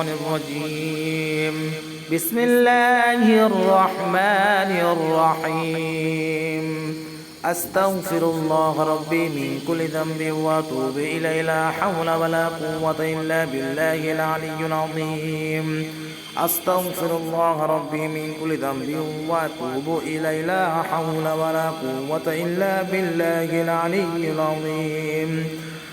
الشيطان الرجيم. بسم الله الرحمن الرحيم. أستغفر الله ربي من كل ذنب وأتوب إليه. لا حول ولا قوة إلا بالله العلي العظيم. أستغفر الله ربي من كل ذنب وأتوب إليه. لا حول ولا قوة إلا بالله العلي العظيم.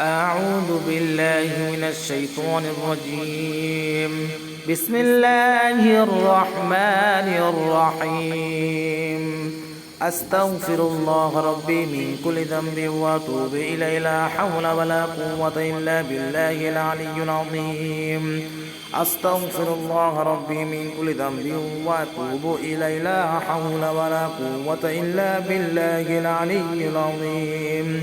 أعوذ بالله من الشيطان الرجيم. بسم الله الرحمن الرحيم. أستغفر الله ربي من كل ذنب وأتوب إليه لا حول ولا قوة إلا بالله العلي العظيم. أستغفر الله ربي من كل ذنب وأتوب إليه لا حول ولا قوة إلا بالله العلي العظيم.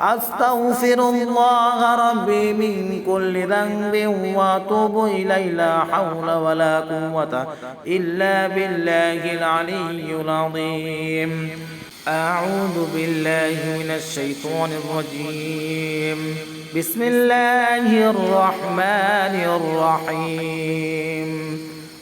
أستغفر الله ربي من كل ذنب وأتوب إليه لا حول ولا قوة إلا بالله العلي العظيم. أعوذ بالله من الشيطان الرجيم. بسم الله الرحمن الرحيم.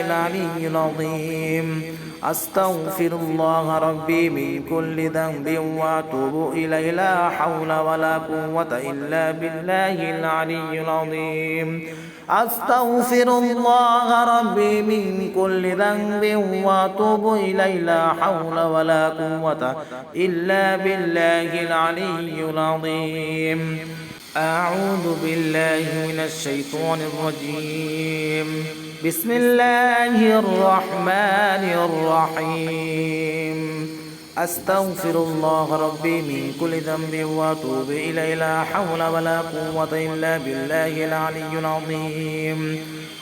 العلي العظيم. أستغفر الله ربي من كل ذنب وأتوب إليه. لا حول ولا قوة إلا بالله العلي العظيم. أستغفر الله ربي من كل ذنب وأتوب إليه. لا حول ولا قوة إلا بالله العلي العظيم. أعوذ بالله من الشيطان الرجيم. بسم الله الرحمن الرحيم. أستغفر الله ربي من كل ذنب وأتوب إليه. لا حول ولا قوة إلا بالله العلي العظيم.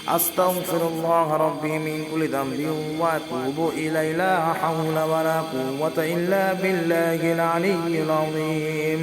أستغفر الله ربي من كل ذنب وأتوب إليه. لا حول ولا قوة إلا بالله العلي العظيم.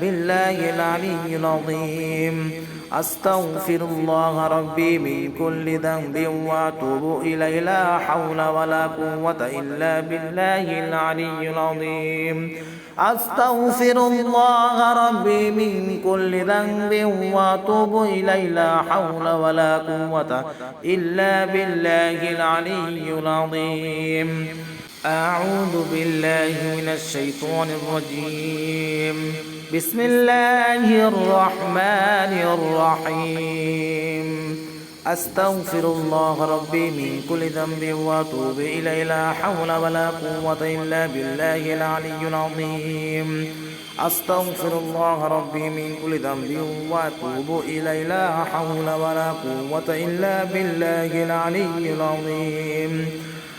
بالله العلي العظيم. أستغفر الله ربي من كل ذنب وأتوب إليه. لا حول ولا قوة إلا بالله العلي العظيم. أستغفر الله ربي من كل ذنب وأتوب إليه. لا حول ولا قوة إلا بالله العلي العظيم. أعوذ بالله من الشيطان الرجيم. بسم الله الرحمن الرحيم. أستغفر الله ربي من كل ذنب وأتوب إليه لا حول ولا قوة إلا بالله العلي العظيم. أستغفر الله ربي من كل ذنب وأتوب إليه لا حول ولا قوة إلا بالله العلي العظيم.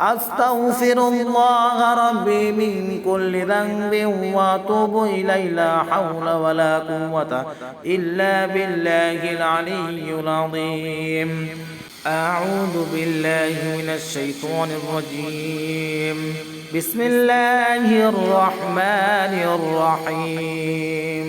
أستغفر الله ربي من كل ذنب وأتوب إليه لا حول ولا قوة إلا بالله العلي العظيم. أعوذ بالله من الشيطان الرجيم. بسم الله الرحمن الرحيم.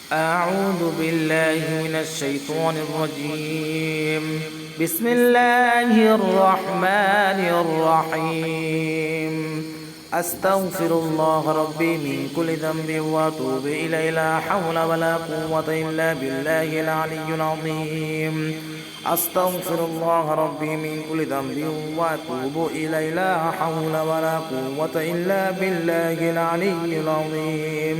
أعوذ بالله من الشيطان الرجيم. بسم الله الرحمن الرحيم. أستغفر الله ربي من كل ذنب وأتوب إليه. لا حول ولا قوة إلا بالله العلي العظيم. أستغفر الله ربي من كل ذنب وأتوب إليه. لا حول ولا قوة إلا بالله العلي العظيم.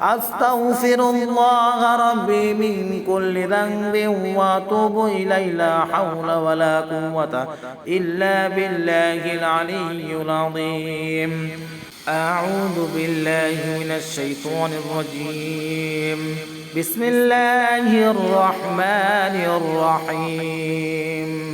أستغفر الله ربي من كل ذنب وأتوب إليه لا حول ولا قوة إلا بالله العلي العظيم. أعوذ بالله من الشيطان الرجيم. بسم الله الرحمن الرحيم.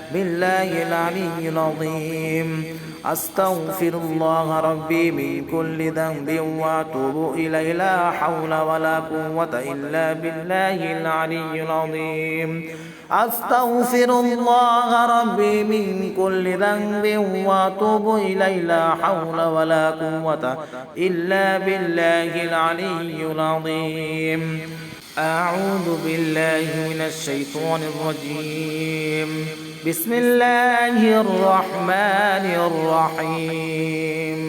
بالله العلي العظيم. أستغفر الله ربي من كل ذنب وأتوب إليه. لا حول ولا قوة إلا بالله العلي العظيم. أستغفر الله ربي من كل ذنب وأتوب إليه. لا حول ولا قوة إلا بالله العلي العظيم. أعوذ بالله من الشيطان الرجيم. بسم الله الرحمن الرحيم.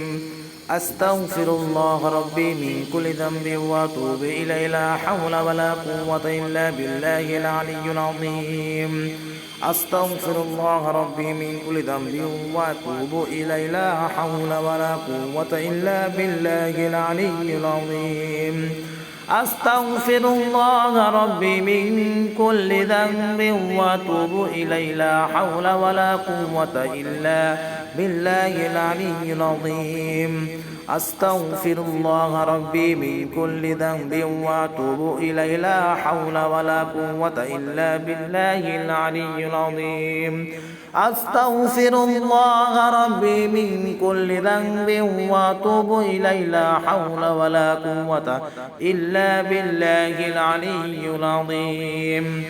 أستغفر الله ربي من كل ذنب وأتوب إليه لا حول ولا قوة إلا بالله العلي العظيم. أستغفر الله ربي من كل ذنب وأتوب إليه لا حول ولا قوة إلا بالله العلي العظيم. أستغفر الله ربي من كل ذنب وأتوب إليه لا حول ولا قوة إلا بالله العلي العظيم. أستغفر الله ربي من كل ذنب وأتوب إليه. لا حول ولا قوة إلا بالله العلي العظيم. أستغفر الله ربي من كل ذنب وأتوب إليه. لا حول ولا قوة إلا بالله العلي العظيم.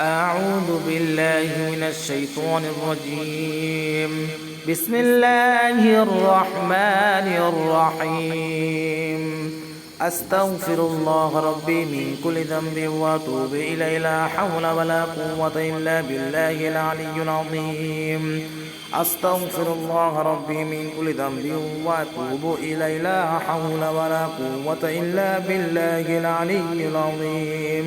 أعوذ بالله من الشيطان الرجيم. بسم الله الرحمن الرحيم. أستغفر الله ربي من كل ذنب وأتوب إليه لا حول ولا قوة إلا بالله العلي العظيم. أستغفر الله ربي من كل ذنب وأتوب إليه لا حول ولا قوة إلا بالله العلي العظيم.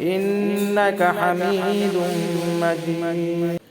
إنك حميد مجيد.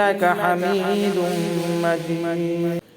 إنك حميد مجيد.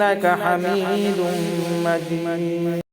إنك حميد مجيد.